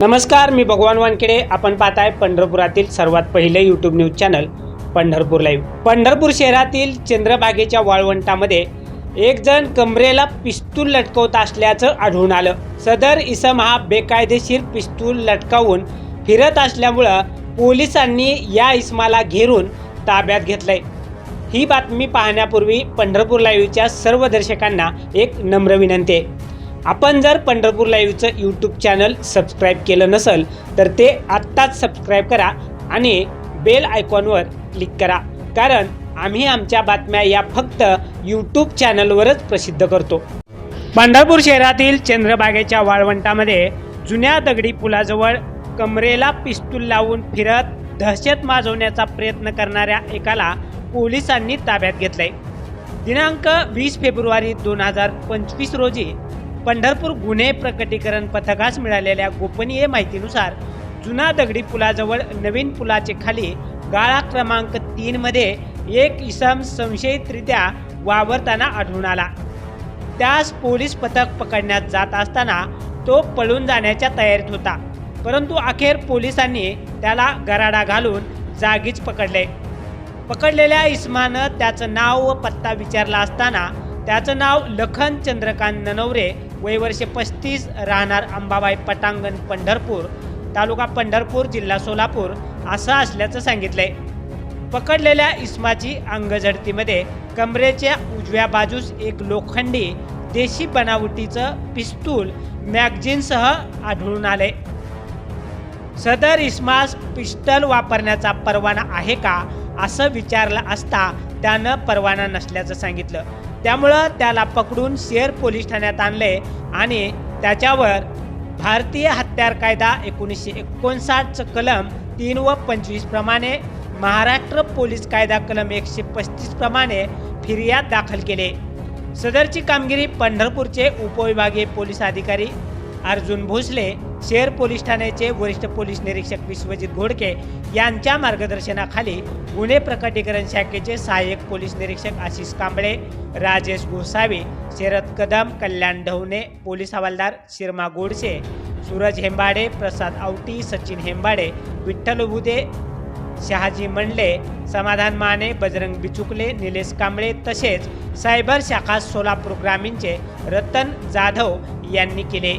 नमस्कार मी भगवान वानखेडे. आपण पाहताय पंढरपुरातील सर्वात पहिले YouTube news channel Pandharpur live Pandharpur शहरातील चंद्रबागेच्या वाळवंटामध्ये एक जण कमरेला पिस्तूल लटकवत असल्याचं आढळून आलं. सदर इसम हा बेकायदेशीर पिस्तूल लटकावून फिरत असल्यामुळं पोलिसांनी या इसमाला घेरून ताब्यात घेतलंय. ही बातमी पाहण्यापूर्वी पंढरपूर लाईव्हच्या सर्व दर्शकांना एक नम्र विनंती आहे. आपण जर पंढरपूर लाईव्हचं यूट्यूब चॅनल सबस्क्राईब केलं नसेल तर ते आत्ताच सबस्क्राईब करा आणि बेल आयकॉनवर क्लिक करा. कारण आम्ही आमच्या बातम्या या फक्त यूट्यूब चॅनलवरच प्रसिद्ध करतो. पंढरपूर शहरातील चंद्रबागेच्या वाळवंटामध्ये जुन्या दगडी पुलाजवळ कमरेला पिस्तूल लावून फिरत दहशत माजवण्याचा प्रयत्न करणाऱ्या एकाला पोलिसांनी ताब्यात घेतलंय. दिनांक वीस फेब्रुवारी दोन हजार पंचवीस रोजी पंढरपूर गुन्हे प्रकटीकरण पथकास मिळालेल्या गोपनीय माहितीनुसार जुना दगडी पुलाजवळ नवीन पुलाचे खाली गाळा क्रमांक तीन मध्ये एक इसम संशयितरित्या वावरताना आढळून आला. त्यास पोलीस पथक पकडण्यात जात असताना तो पळून जाण्याच्या तयारीत होता. परंतु अखेर पोलिसांनी त्याला गराडा घालून जागीच पकडले. पकडलेल्या इस्मानं त्याचं नाव व पत्ता विचारला असताना त्याचं नाव लखन चंद्रकांत ननवरे वय वर्षे पस्तीस राहणार अंबाबाई पटांगण पंढरपूर. तालुका पंढरपूर जिल्हा सोलापूर असं असल्याचं सांगितलंय. पकडलेल्या इस्माची अंगझडतीमध्ये कमरेच्या उजव्या बाजूस एक लोखंडी देशी बनावटीचं पिस्तूल मॅगझिनसह आढळून आले सदर इस्मास पिस्टल वापरण्याचा परवाना आहे का असं विचारलं असता त्यानं परवाना नसल्याचं सांगितलं. त्यामुळं त्याला पकडून शेर पोलीस ठाण्यात आणले आणि त्याच्यावर भारतीय हत्यार कायदा एकोणीसशे एकोणसाठचं कलम तीन व पंचवीस प्रमाणे महाराष्ट्र पोलीस कायदा कलम एकशे पस्तीस प्रमाणे फिर्याद दाखल केले. सदरची कामगिरी पंढरपूरचे उपविभागीय पोलीस अधिकारी अर्जुन भोसले शहर पोलीस ठाण्याचे वरिष्ठ पोलीस निरीक्षक विश्वजित घोडके यांच्या मार्गदर्शनाखाली गुन्हे प्रकटीकरण शाखेचे सहाय्यक पोलीस निरीक्षक आशिष कांबळे राजेश गोसावी शरद कदम कल्याण ढवणे पोलीस हवालदार शिरमा गोडसे सूरज हेंबाडे प्रसाद आवटी सचिन हेंबाडे विठ्ठल उबुदे शहाजी मंडले समाधान माने बजरंग बिचुकले निलेश कांबळे तसेच सायबर शाखा सोलापूर ग्रामीणचे रतन जाधव यांनी केले.